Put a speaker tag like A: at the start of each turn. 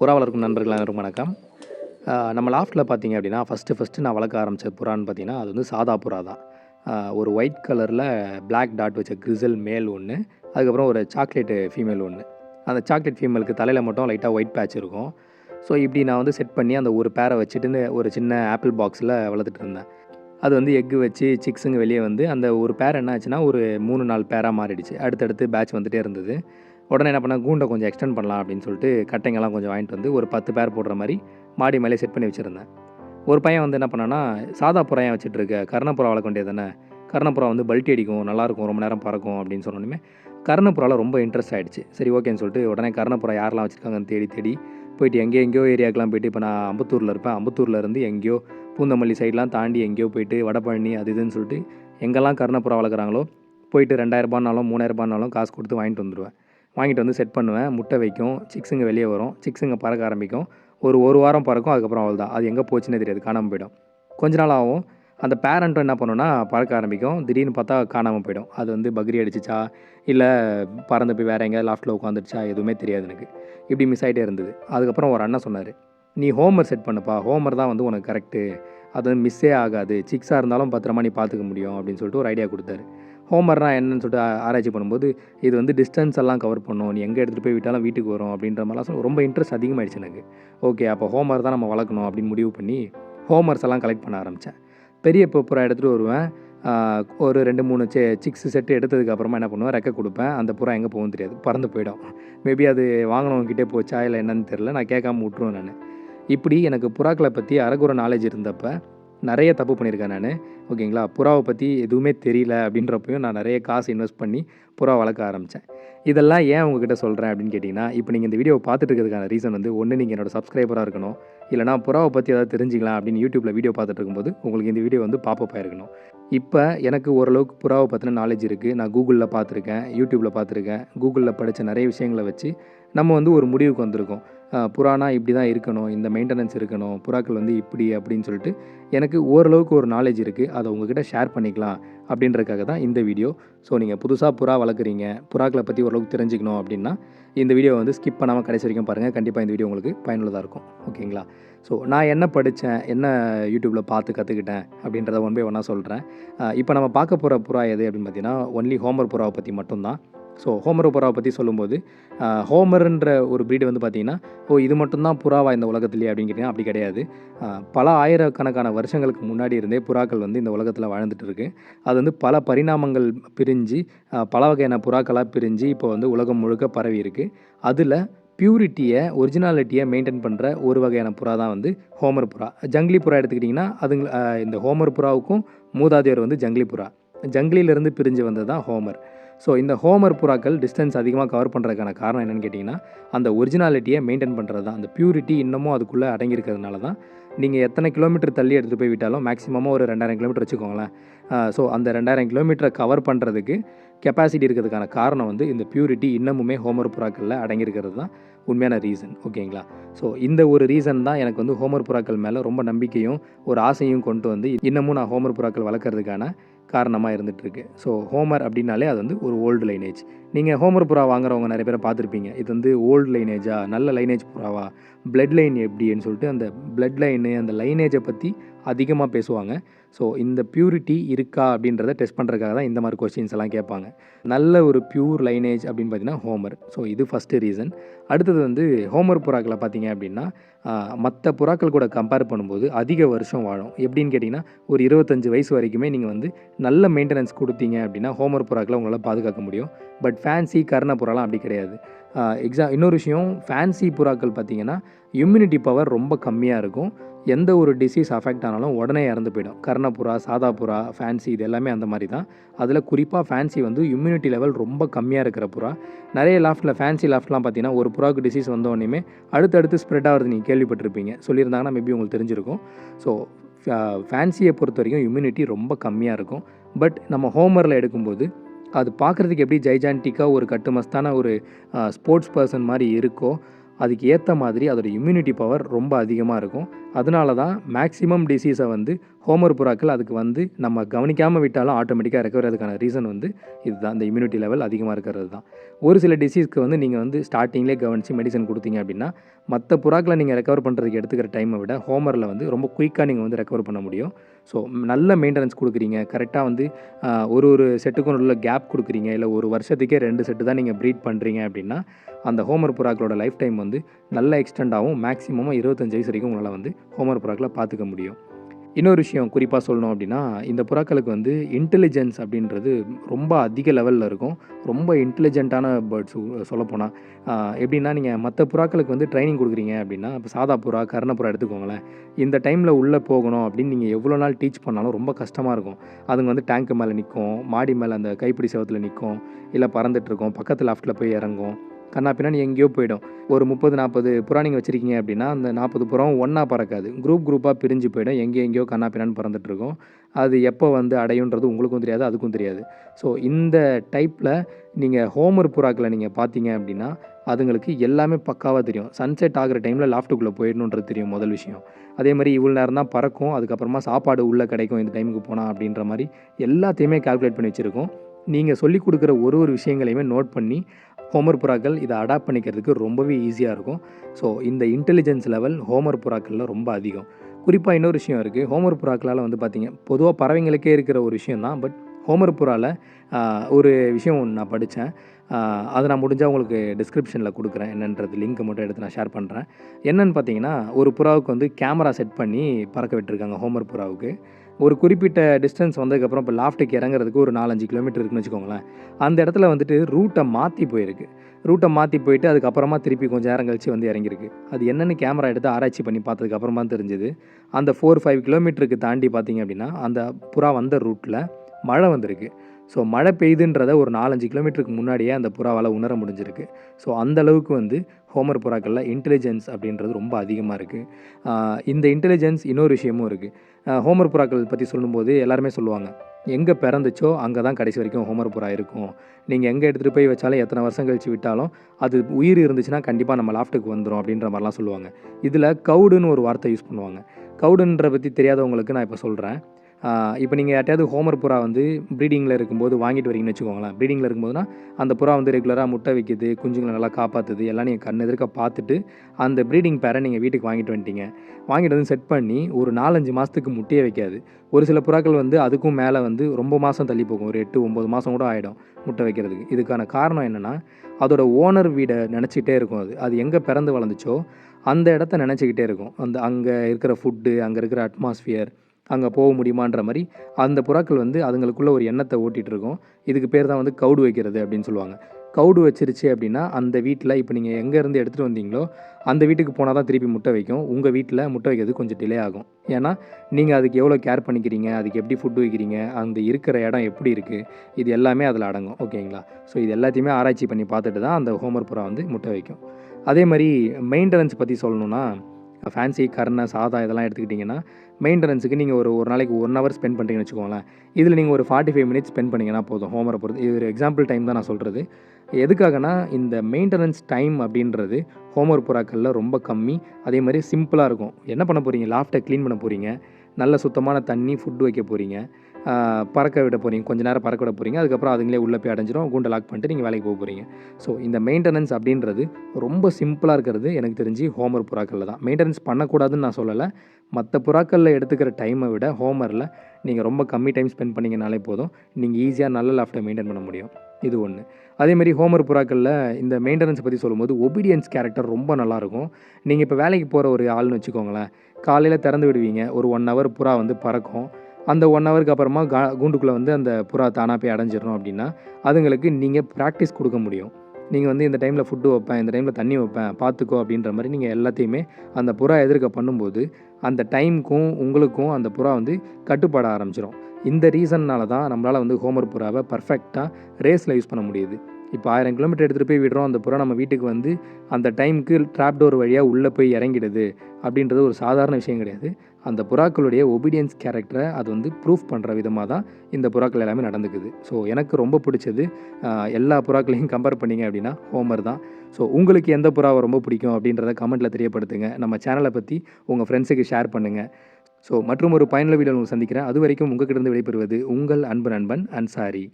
A: புறா வளர்க்கும் நண்பர்கள் அனைவரும் வணக்கம் நம்ம லாஃப்ட்டில் பார்த்தீங்க அப்படின்னா ஃபஸ்ட்டு ஃபஸ்ட்டு நான் வளர்க்க ஆரம்பித்த புறான்னு பார்த்தீங்கன்னா அது வந்து சாதா புறா தான். ஒரு ஒயிட் கலரில் பிளாக் டாட் வச்ச கிரிசல் மேல் ஒன்று அதுக்கப்புறம் ஒரு சாக்லேட்டு ஃபீமேல் ஒன்று அந்த சாக்லேட் ஃபீமேலுக்கு தலையில் மட்டும் லைட்டாக ஒயிட் பேட்ச் இருக்கும். ஸோ இப்படி நான் வந்து செட் பண்ணி அந்த ஒரு பேரை வச்சுட்டுன்னு ஒரு சின்ன ஆப்பிள் பாக்ஸில் வளர்த்துட்டு இருந்தேன். அது வந்து எக்கு வச்சு சிக்ஸுங்க வெளியே வந்து அந்த ஒரு பேர் என்ன ஆச்சுன்னா ஒரு மூணு நாலு பேராக மாறிடுச்சு. அடுத்தடுத்து பேட்ச் வந்துகிட்டே இருந்தது. உடனே என்ன பண்ணேன் கூண்டை கொஞ்சம் எக்ஸ்டெண்ட் பண்ணலாம் அப்படின்னு சொல்லிட்டு கட்டைங்கெல்லாம் கொஞ்சம் வாங்கிட்டு வந்து ஒரு பத்து பேர் போடுற மாதிரி மாடி மேலே செட் பண்ணி வச்சுருந்தேன். ஒரு பையன் வந்து என்ன பண்ணான்னா சாதா புறாயம் வச்சுட்டு இருக்க கர்ணப்புறா வளர்க்க வேண்டியது தானே கர்ணப்புறா வந்து பல்ட்டி அடிக்கும் நல்லாயிருக்கும் ரொம்ப நேரம் பறக்கும் அப்படின்னு சொன்னோன்னே கர்ணப்புறாவில் ரொம்ப இன்ட்ரெஸ்ட் ஆகிடுச்சு சரி ஓகேன்னு சொல்லிட்டு உடனே கர்ணப்புறா யாரெல்லாம் வச்சுருக்காங்கன்னு தேடி தேடி போயிட்டு எங்கேயோ எங்கேயோ ஏரியாக்கெலாம் போயிட்டு இப்போ நான் அம்பத்தூரில் இருப்பேன். அம்பத்தூரில் இருந்து எங்கேயோ பூந்தமல்லி சைட்லாம் தாண்டி எங்கேயோ போயிட்டு வடபழனி அது இதுன்னு சொல்லிட்டு எங்கெல்லாம் கர்ணப்புறா வளர்க்குறாங்களோ போயிட்டு ரெண்டாயிரரூபானாலும் மூணாயிரரூபானாலும் காசு கொடுத்து வாங்கிட்டு வந்துடுவேன் வாங்கிட்டு வந்து செட் பண்ணுவேன். முட்டை வைக்கும். சிக்ஸுங்க வெளியே வரும். சிக்ஸுங்க பறக்க ஆரம்பிக்கும். ஒரு ஒரு வாரம் பறக்கும். அதுக்கப்புறம் அவ்வளோதான் அது எங்கே போச்சுன்னே தெரியாது. காணாமல் போயிடும். கொஞ்ச நாள் ஆகும். அந்த பேரண்ட்டும் என்ன பண்ணுன்னா பறக்க ஆரம்பிக்கும். திடீர்னு பார்த்தா காணாமல் போயிடும். அது வந்து பக்ரி அடிச்சிச்சா? இல்லை பறந்து போய் வேறு எங்கேயாவது லாஃப்ட்டில் உட்காந்துருச்சா எதுவுமே தெரியாது எனக்கு. இப்படி மிஸ் ஆகிட்டே இருந்தது. அதுக்கப்புறம் ஒரு அண்ணன் சொன்னார் நீ ஹோம்ஒர்க் செட் பண்ணுப்பா. ஹோம்ஒர்க் தான் வந்து உனக்கு கரெக்டு அது வந்து மிஸ்ஸே ஆகாது. சிக்ஸாக இருந்தாலும் பத்திரமா நீ பார்த்துக்க முடியும். அப்படின்னு சொல்லிட்டு ஒரு ஐடியா கொடுத்தாரு. ஹோம்ஒர்க்னா என்னன்னு சொல்லிட்டு ஆராய்ச்சி பண்ணும்போது இது வந்து டிஸ்டன்ஸ் எல்லாம் கவர் பண்ணும். நீ எங்கே எடுத்துகிட்டு போய் விட்டாலும் வீட்டுக்கு வரும் அப்படின்ற மாதிரிலாம் சொல்ல ரொம்ப இன்ட்ரெஸ்ட் அதிகமாகிடுச்சு எனக்கு. ஓகே அப்போ ஹோம்ஒர்க் தான் நம்ம வளர்க்கணும் அப்படின்னு முடிவு பண்ணி ஹோம்ஒர்க்ஸ் எல்லாம் கலெக்ட் பண்ண ஆரம்பித்தேன் பெரிய புறா எடுத்துகிட்டு வருவேன். ஒரு ரெண்டு மூணு செ சிக்ஸ் செட்டு எடுத்ததுக்கு அப்புறமா என்ன பண்ணுவேன்? ரெக்க கொடுப்பேன். அந்த புறா எங்கே போகும் தெரியாது. பறந்து போயிடும். மேபி அது வாங்கினவங்கிட்டே போச்சா இல்லை என்னன்னு தெரில நான் கேட்காம விட்ருவேன் நான். இப்படி எனக்கு புறாக்களை பற்றி அறகுற நாலேஜ் இருந்தப்போ நிறைய தப்பு பண்ணியிருக்கேன் நான். ஓகேங்களா? புறாவை பற்றி எதுவுமே தெரியல அப்படின்றப்பையும் நான் நிறைய காசு இன்வெஸ்ட் பண்ணி புறா வளர்க்க ஆரம்பித்தேன் இதெல்லாம் ஏன் உங்ககிட்ட சொல்கிறேன் அப்படின்னு கேட்டிங்கன்னா இப்போ நீங்கள் இந்த வீடியோவை பார்த்துட்டு இருக்கிறதுக்கான ரீசன் வந்து ஒன்று நீங்கள் என்னோட சப்ஸ்கிரைபராக இருக்கணும். இல்லைனா புறாவை பற்றி ஏதாவது தெரிஞ்சுக்கலாம் அப்படின்னு யூடியூப்பில் வீடியோ பார்த்துட்டு இருக்கும்போது உங்களுக்கு இந்த வீடியோ வந்து பாப்பப் ஆயிருக்கணும். இப்போ எனக்கு ஓரளவுக்கு புறாவை பற்றின நாலேஜ் இருக்குது நான் கூகுளில் பார்த்துருக்கேன் யூடியூப்பில் பார்த்துருக்கேன். கூகுளில் படித்த நிறைய விஷயங்களை வச்சு நம்ம வந்து ஒரு முடிவுக்கு வந்திருக்கோம். புறானா இப்படி தான் இருக்கணும் இந்த மெயின்டெனன்ஸ் இருக்கணும் புறாக்கள் வந்து இப்படி அப்படின்னு சொல்லிட்டு எனக்கு ஓரளவுக்கு ஒரு நாலேஜ் இருக்குது அதை உங்ககிட்ட ஷேர் பண்ணிக்கலாம் அப்படின்றதுக்காக தான் இந்த வீடியோ ஸோ நீங்கள் புதுசாக புறா வளர்க்குறீங்க புறாக்களை பற்றி ஓரளவுக்கு தெரிஞ்சுக்கணும் அப்படின்னா இந்த வீடியோ வந்து ஸ்கிப் பண்ணாமல் கடைசி வரைக்கும் பாருங்கள் கண்டிப்பாக இந்த வீடியோ உங்களுக்கு பயனுள்ளதாக இருக்கும். ஓகேங்களா ஸோ நான் என்ன படித்தேன் என்ன யூடியூப்பில் பார்த்து கற்றுக்கிட்டேன் அப்படின்றத ஒன் பை ஒன்றா சொல்கிறேன் இப்போ நம்ம பார்க்க போகிற புறா எது அப்படின்னு பார்த்தீங்கன்னா ஒன்லி ஹோமர் புறாவை பற்றி மட்டும்தான். ஸோ ஹோமரோ புறாவை பற்றி சொல்லும்போது ஹோமர்ன்ற ஒரு ப்ரீடு வந்து பார்த்திங்கன்னா ஓ இது மட்டும்தான் புறாவா இந்த உலகத்துலேயே அப்படின்னு கேட்டிங்கன்னா அப்படி கிடையாது. பல ஆயிரக்கணக்கான வருஷங்களுக்கு முன்னாடி இருந்தே புறாக்கள் வந்து இந்த உலகத்தில் வாழ்ந்துட்டு இருக்கு. அது வந்து பல பரிணாமங்கள் பிரிஞ்சு பல வகையான புறாக்களாக பிரிஞ்சு இப்போ வந்து உலகம் முழுக்க பரவி இருக்கு. அதில் பியூரிட்டியை ஒரிஜினாலிட்டியை மெயின்டைன் பண்ணுற ஒரு வகையான புறா தான் வந்து ஹோமர் புறா. ஜங்கிலி புறா எடுத்துக்கிட்டிங்கன்னா அதுங்க இந்த ஹோமர் புறாவுக்கும் மூதாதையர் வந்து ஜங்கிலி புறா. ஜங்கிலியிலேருந்து பிரிஞ்சு வந்தது தான் ஹோமர் ஸோ இந்த ஹோமர் புறாக்கள் டிஸ்டன்ஸ் அதிகமாக கவர் பண்ணுறதுக்கான காரணம் என்னென்னு கேட்டிங்கன்னா அந்த ஒரிஜினாலிட்டியை மெயின்டைன் பண்ணுறது தான் அந்த பியூரிட்டி இன்னமும் அதுக்குள்ளே அடங்கியிருக்கிறதுனால தான் நீங்கள் எத்தனை கிலோமீட்டர் தள்ளி எடுத்துகிட்டு போய் விட்டாலும் மேக்ஸிமமாக ஒரு ரெண்டாயிரம் கிலோமீட்டர் வச்சுக்கோங்களேன். ஸோ அந்த ரெண்டாயிரம் கிலோமீட்டரை கவர் பண்ணுறதுக்கு கெப்பாசிட்டி இருக்கிறதுக்கான காரணம் வந்து இந்த பியூரிட்டி இன்னமுமே ஹோமர் புறாக்களில் அடங்கியிருக்கிறது தான் உண்மையான ரீசன் ஓகேங்களா? ஸோ இந்த ஒரு ரீசன் தான் எனக்கு வந்து ஹோமர் புறாக்கள் மேலே ரொம்ப நம்பிக்கையும் ஒரு ஆசையும் கொண்டு வந்து இன்னமும் நான் ஹோமர் புறாக்கள் வளர்க்குறதுக்கான காரணமாக இருந்துகிட்ருக்கு ஸோ ஹோமர் அப்படின்னாலே அது வந்து ஒரு ஓல்டு லைனேஜ் நீங்கள் ஹோமர் புறா வாங்குறவங்க நிறைய பேரை பார்த்துருப்பீங்க. இது வந்து ஓல்டு லைனேஜா நல்ல லைனேஜ் புறாவா? பிளட் லைன் எப்படின்னு சொல்லிட்டு அந்த பிளட் லைனு அந்த லைனேஜை பற்றி அதிகமாக பேசுவாங்க. ஸோ இந்த பியூரிட்டி இருக்கா அப்படின்றத டெஸ்ட் பண்ணுறதுக்காக தான் இந்த மாதிரி கொஸ்டின்ஸ் எல்லாம் கேட்பாங்க. நல்ல ஒரு பியூர் லைனேஜ் அப்படின்னு பார்த்தீங்கன்னா ஹோமர் ஸோ இது ஃபஸ்ட்டு ரீசன் அடுத்தது வந்து ஹோமர் புறாக்களை பார்த்தீங்க அப்படின்னா மற்ற புறாக்கள் கூட கம்பேர் பண்ணும்போது அதிக வருஷம் வாழும். எப்படின்னு கேட்டிங்கன்னா ஒரு இருபத்தஞ்சு வயசு வரைக்குமே நீங்கள் வந்து நல்ல மெயின்டெனன்ஸ் கொடுத்தீங்க அப்படின்னா ஹோமர் புறாக்களை உங்களால் பாதுகாக்க முடியும். பட் ஃபேன்சி கர்ண புறாலாம் அப்படி கிடையாது. எக்ஸா இன்னொரு விஷயம் ஃபேன்சி புறாக்கள் பார்த்தீங்கன்னா இம்யூனிட்டி பவர் ரொம்ப கம்மியாக இருக்கும். எந்த ஒரு டிசீஸ் அஃபெக்ட் ஆனாலும் உடனே இறந்து போயிடும். கர்ணப்புறா சாதா புறா ஃபேன்சி இது எல்லாமே அந்த மாதிரி தான். அதில் குறிப்பாக ஃபேன்சி வந்து இம்யூனிட்டி லெவல் ரொம்ப கம்மியாக இருக்கிற புறா. நிறைய லாஃப்ட்டில் ஃபேன்சி லாஃப்ட்லாம் பார்த்தீங்கன்னா ஒரு புறாவுக்கு டிசீஸ் வந்தோடனே அடுத்தடுத்து ஸ்ப்ரெட் ஆகிறது நீங்கள் கேள்விப்பட்டிருப்பீங்க. சொல்லியிருந்தாங்கன்னா மேபி உங்களுக்கு தெரிஞ்சிருக்கும். ஸோ ஃபேன்சியை பொறுத்த வரைக்கும் இம்யூனிட்டி ரொம்ப கம்மியாக இருக்கும். பட் நம்ம ஹோமரில் எடுக்கும்போது அது பார்க்குறதுக்கு எப்படி ஜைஜான்டிக்காக ஒரு கட்டுமஸ்தான ஒரு ஸ்போர்ட்ஸ் பர்சன் மாதிரி இருக்கோ அதுக்கு ஏற்ற மாதிரி அதோடய இம்யூனிட்டி பவர் ரொம்ப அதிகமாக இருக்கும். அதனால தான் மேக்ஸிமம் டிசீஸை வந்து ஹோமர் புறாக்கள் அதுக்கு வந்து நம்ம கவனிக்காமல் விட்டாலும் ஆட்டோமேட்டிக்காக ரெக்கவர் அதுக்கான ரீசன் வந்து இதுதான். இந்த இம்யூனிட்டி லெவல் அதிகமாக இருக்கிறது தான். ஒரு சில டிசீஸ்க்கு வந்து நீங்கள் வந்து ஸ்டார்டிங்லேயே கவனித்து மெடிசன் கொடுத்தீங்க அப்படின்னா மற்ற புறாக்களை நீங்கள் ரெக்கவர் பண்ணுறதுக்கு எடுத்துக்கிற டைமை விட ஹோமரில் வந்து ரொம்ப குயிக்காக நீங்கள் வந்து ரெக்கவர் பண்ண முடியும். ஸோ நல்ல மெயின்டெனன்ஸ் கொடுக்குறீங்க. கரெக்டாக வந்து ஒரு ஒரு செட்டுக்கும் உள்ள கேப் கொடுக்குறீங்க. இல்லை ஒரு வருஷத்துக்கே ரெண்டு செட்டு தான் நீங்கள் ப்ரீட் பண்ணுறீங்க அப்படின்னா அந்த ஹோமர் புறாக்களோட லைஃப் டைம் வந்து நல்ல எக்ஸ்டெண்ட் ஆகும் மேக்ஸிமமாக இருபத்தஞ்சு வயசு வரைக்கும் உங்களால் வந்து ஹோமர் புறாக்களை பார்த்துக்க முடியும். இன்னொரு விஷயம் குறிப்பாக சொல்லணும் அப்படின்னா இந்த புறாக்களுக்கு வந்து இன்டெலிஜென்ஸ் அப்படின்றது ரொம்ப அதிக லெவலில் இருக்கும். ரொம்ப இன்டெலிஜென்ட்டான பேர்ட்ஸ் சொல்லப்போனால் எப்படின்னா நீங்கள் மற்ற புறாக்களுக்கு வந்து ட்ரைனிங் கொடுக்குறீங்க அப்படின்னா இப்போ சாதா புறா கர்ண எடுத்துக்கோங்களேன். இந்த டைமில் உள்ளே போகணும் அப்படின்னு நீங்கள் எவ்வளோ நாள் டீச் பண்ணாலும் ரொம்ப கஷ்டமாக இருக்கும். அதுங்க வந்து டேங்க்கு மேலே நிற்கும் மாடி மேலே அந்த கைப்பிடி செவத்தில் நிற்கும் இல்லை பறந்துட்டு இருக்கும் பக்கத்து லாஃப்ட்டில் போய் இறங்கும். கண்ணா பின்னாடி எங்கேயோ போயிடும். ஒரு முப்பது நாற்பது புறா நீங்கள் வச்சுருக்கீங்க அப்படின்னா அந்த நாற்பது புறம் ஒன்றா பறக்காது. குரூப் குரூப்பாக பிரிஞ்சு போயிடும். எங்கே எங்கேயோ கண்ணா பின்னான்னு பறந்துட்டு இருக்கும். அது எப்போ வந்து அடையுன்றது உங்களுக்கும் தெரியாது அதுக்கும் தெரியாது. ஸோ இந்த டைப்பில் நீங்கள் ஹோமர் புறாக்களை நீங்கள் பார்த்தீங்க அப்படின்னா அதுங்களுக்கு எல்லாமே பக்காவாக தெரியும். சன்செட் ஆகிற டைமில் லாஃப்ட்டுக்குள்ளே போயிடணுன்றது தெரியும் முதல் விஷயம். அதே மாதிரி இவ்வளோ நேரம் தான் பறக்கும். அதுக்கப்புறமா சாப்பாடு உள்ளே கிடைக்கும் இந்த டைமுக்கு போனால் அப்படின்ற மாதிரி எல்லாத்தையுமே கால்குலேட் பண்ணி வச்சுருக்கோம். நீங்கள் சொல்லிக் கொடுக்குற ஒரு ஒரு விஷயங்களையுமே நோட் பண்ணி ஹோமர் புறாக்கள் இதை அடாப்ட் பண்ணிக்கிறதுக்கு ரொம்பவே ஈஸியாக இருக்கும். ஸோ இந்த இன்டெலிஜென்ஸ் லெவல் ஹோமர் புறாக்களில் ரொம்ப அதிகம். குறிப்பாக இன்னொரு விஷயம் இருக்குது ஹோமர் புறாக்களால் வந்து பார்த்தீங்க பொதுவாக பறவைங்களுக்கே இருக்கிற ஒரு விஷயம் தான் பட் ஹோமர் புறாவில் ஒரு விஷயம் ஒன்று நான் படித்தேன் அதை நான் முடிஞ்சால் உங்களுக்கு டிஸ்கிரிப்ஷனில் கொடுக்குறேன். என்னன்றது லிங்க்கை மட்டும் எடுத்து நான் ஷேர் பண்ணுறேன் என்னென்னு பார்த்தீங்கன்னா ஒரு புறாவுக்கு வந்து கேமரா செட் பண்ணி பறக்க விட்டுருக்காங்க ஹோமர் புறாவுக்கு. ஒரு குறிப்பிட்ட டிஸ்டன்ஸ் வந்ததுக்கப்புறம் இப்போ லாஃப்ட்டுக்கு இறங்குறதுக்கு ஒரு நாலஞ்சு கிலோமீட்டர் இருக்குன்னு வச்சுக்கோங்களேன். அந்த இடத்துல வந்துட்டு ரூட்டை மாற்றி போயிருக்கு. ரூட்டை மாற்றி போயிட்டு அதுக்கப்புறமா திருப்பி கொஞ்சம் நேரம் கழித்து வந்து இறங்கியிருக்கு. அது என்னென்னு கேமரா எடுத்து ஆராய்ச்சி பண்ணி பார்த்ததுக்கப்புறமா தெரிஞ்சுது. அந்த ஃபோர் ஃபைவ் கிலோமீட்டருக்கு தாண்டி பார்த்தீங்க அப்படின்னா அந்த புறா வந்த ரூட்டில் மழை வந்திருக்கு. ஸோ மழை பெய்யுதுன்றத ஒரு நாலஞ்சு கிலோமீட்டருக்கு முன்னாடியே அந்த புறாவால் உணர முடிஞ்சிருக்கு. ஸோ அந்த அளவுக்கு வந்து ஹோமர் புறாக்களில் இன்டெலிஜென்ஸ் அப்படின்றது ரொம்ப அதிகமாக இருக்குது இந்த இன்டெலிஜென்ஸ் இன்னொரு விஷயமும் இருக்குது ஹோமர் புறாக்கள் பற்றி சொல்லும்போது எல்லாருமே சொல்லுவாங்க எங்கே பிறந்துச்சோ அங்கே தான் கடைசி வரைக்கும் ஹோமர் புறா இருக்கும். நீங்கள் எங்கே எடுத்துகிட்டு போய் வச்சாலும் எத்தனை வருஷம் கழித்து விட்டாலும் அது உயிர் இருந்துச்சுன்னா கண்டிப்பாக நம்ம லாஃப்ட்டுக்கு வந்துடும் அப்படின்ற மாதிரிலாம் சொல்லுவாங்க. இதில் கவுடுன்னு ஒரு வார்த்தை யூஸ் பண்ணுவாங்க. கவுடுன்ற பற்றி தெரியாதவங்களுக்கு நான் இப்போ சொல்கிறேன் இப்போ நீங்கள் யார்ட்டையாவது ஹோமர் புறா வந்து ப்ரீடிங்கில் இருக்கும்போது வாங்கிட்டு வரீங்கன்னு வச்சுக்கோங்களேன். ப்ரீடிங்கில் இருக்கும்போதுனா அந்த புறா வந்து ரெகுலராக முட்டை வைக்கிது குஞ்சுங்களை நல்லா காப்பாற்றுது எல்லாம் நீங்கள் கண் எதிர்க்க பார்த்துட்டு அந்த ப்ரீடிங் பேரை நீங்கள் வீட்டுக்கு வாங்கிட்டு வந்துட்டீங்க. வாங்கிட்டு வந்து செட் பண்ணி ஒரு நாலஞ்சு மாதத்துக்கு முட்டையே வைக்காது. ஒரு சில புறாக்கள் வந்து அதுக்கும் மேலே வந்து ரொம்ப மாதம் தள்ளி போகும். ஒரு எட்டு ஒம்பது மாதம் கூட ஆகிடும் முட்டை வைக்கிறதுக்கு. இதுக்கான காரணம் என்னென்னா அதோட ஓனர் வீடை நினச்சிக்கிட்டே இருக்கும் அது. அது எங்கே பிறந்து வளர்ந்துச்சோ அந்த இடத்த நினச்சிக்கிட்டே இருக்கும். அந்த அங்கே இருக்கிற ஃபுட்டு அங்கே இருக்கிற அட்மாஸ்ஃபியர் அங்கே போக முடியுமான்ற மாதிரி அந்த புறாக்கள் வந்து அதுங்களுக்குள்ள ஒரு எண்ணத்தை ஓட்டிகிட்டு இருக்கும். இதுக்கு பேர் தான் வந்து கவுடு வைக்கிறது அப்படின்னு சொல்லுவாங்க. கவுடு வச்சிருச்சு அப்படின்னா அந்த வீட்டில் இப்போ நீங்கள் எங்கேருந்து எடுத்துகிட்டு வந்தீங்களோ அந்த வீட்டுக்கு போனால் தான் திருப்பி முட்டை வைக்கும். உங்கள் வீட்டில் முட்டை வைக்கிறது கொஞ்சம் டிலே ஆகும். ஏன்னா நீங்கள் அதுக்கு எவ்வளோ கேர் பண்ணிக்கிறீங்க அதுக்கு எப்படி ஃபுட்டு வைக்கிறீங்க அந்த இருக்கிற இடம் எப்படி இருக்குது இது எல்லாமே அதில் அடங்கும். ஓகேங்களா? ஸோ இது எல்லாத்தையுமே ஆராய்ச்சி பண்ணி பார்த்துட்டு தான் அந்த ஹோமர் புறா வந்து முட்டை வைக்கும். அதே மாதிரி மெயின்டெனன்ஸ் பற்றி சொல்லணுன்னா ஃபேன்சி கர்ண சாதா இதெல்லாம் எடுத்துக்கிட்டிங்கன்னா மெயின்டெனன்ஸுக்கு நீங்கள் ஒரு ஒரு நாளைக்கு ஒன் ஹவர் ஸ்பெண்ட் பண்ணுறீங்கன்னு வச்சுக்கோங்களேன். இதில் நீங்கள் ஒரு ஃபார்ட்டி ஃபைவ் மினிட்ஸ் ஸ்பெண்ட் பண்ணிங்கன்னா போதும் ஹோமரை பொறுத்து. இது ஒரு எக்ஸாம்பிள் டைம் தான் நான் சொல்கிறது எதுக்காகனா இந்த மெயின்டெனன்ஸ் டைம் அப்படின்றது ஹோம்ஒர்க் புறாக்களில் ரொம்ப கம்மி அதே மாதிரி சிம்பிளாக இருக்கும். என்ன பண்ண போகிறீங்க லாஃப்ட்டை க்ளீன் பண்ண போகிறீங்க நல்ல சுத்தமான தண்ணி ஃபுட் வைக்க போகிறீங்க பறக்க விட போகிறீங்க கொஞ்ச நேரம் பறக்க விட போகிறீங்க அதுக்கப்புறம் அதுங்களே உள்ளே போய் அடைஞ்சிரும். கூண்டை லாக் பண்ணிட்டு நீங்கள் வேலைக்கு போக போகிறீங்க ஸோ இந்த மெயின்டெனன்ஸ் அப்படின்றது ரொம்ப சிம்பிளாக இருக்கிறது. எனக்கு தெரிஞ்சு ஹோமர் புறாக்களில் தான். மெயின்டெனன்ஸ் பண்ணக்கூடாதுன்னு நான் சொல்லலை. மற்ற புறாக்களில் எடுத்துக்கிற டைமை விட ஹோமரில் நீங்கள் ரொம்ப கம்மி டைம் ஸ்பெண்ட் பண்ணிங்கனாலே போதும். நீங்கள் ஈஸியாக நல்ல லாஃப்டை மெயின்டைன் பண்ண முடியும். இது ஒன்று அதேமாரி ஹோமர் புறாக்களில் இந்த மெயின்டெனன்ஸ் பற்றி சொல்லும்போது ஒபீடியன்ஸ் கேரக்டர் ரொம்ப நல்லாயிருக்கும். நீங்கள் இப்போ வேலைக்கு போகிற ஒரு ஆள்னு வச்சுக்கோங்களேன். காலையில் திறந்து விடுவீங்க. ஒரு ஒன் ஹவர் புறா வந்து பறக்கும். அந்த ஒன் ஹவருக்கு அப்புறமா கா கூண்டுக்குள்ளே வந்து அந்த புறா தானாக போய் அடைஞ்சிடணும் அப்படின்னா அதுங்களுக்கு நீங்கள் ப்ராக்டிஸ் கொடுக்க முடியும். நீங்கள் வந்து இந்த டைமில் ஃபுட்டு வைப்பேன் இந்த டைமில் தண்ணி வைப்பேன் பார்த்துக்கோ அப்படின்ற மாதிரி நீங்கள் எல்லாத்தையுமே அந்த புறா எதிர்க்க பண்ணும்போது அந்த டைமுக்கும் உங்களுக்கும் அந்த புறா வந்து கட்டுப்பாட ஆரம்பிச்சிடும் இந்த ரீசன்னால தான் நம்மளால் வந்து ஹோமர் புறாவை பர்ஃபெக்டாக ரேஸில் யூஸ் பண்ண முடியுது. இப்போ ஆயிரம் கிலோமீட்டர் எடுத்துகிட்டு போய் விடுறோம் அந்த புறா நம்ம வீட்டுக்கு வந்து அந்த டைமுக்கு ட்ராப் டோர் வழியாக உள்ளே போய் இறங்கிடுது அப்படின்றது ஒரு சாதாரண விஷயம் கிடையாது. அந்த புறாக்களுடைய ஒபீடியன்ஸ் கேரக்டரை அது வந்து ப்ரூஃப் பண்ணுற விதமாக தான் இந்த புறாக்கள் எல்லாமே நடந்துக்குது. ஸோ எனக்கு ரொம்ப பிடிச்சது எல்லா புறாக்களையும் கம்பேர் பண்ணிங்க அப்படின்னா ஹோமர் தான். ஸோ உங்களுக்கு எந்த புறாவை ரொம்ப பிடிக்கும் அப்படின்றத கமெண்ட்டில் தெரியப்படுத்துங்க. நம்ம சேனலை பற்றி உங்கள் ஃப்ரெண்ட்ஸுக்கு ஷேர் பண்ணுங்கள் ஸோ மற்றும் ஒரு பயனுள்ள வீடியோ உங்களுக்கு சந்திக்கிறேன். அது வரைக்கும் உங்கள் கிட்டேருந்து விடைபெறுவது உங்கள் அன்பு நண்பன் அன்சாரி.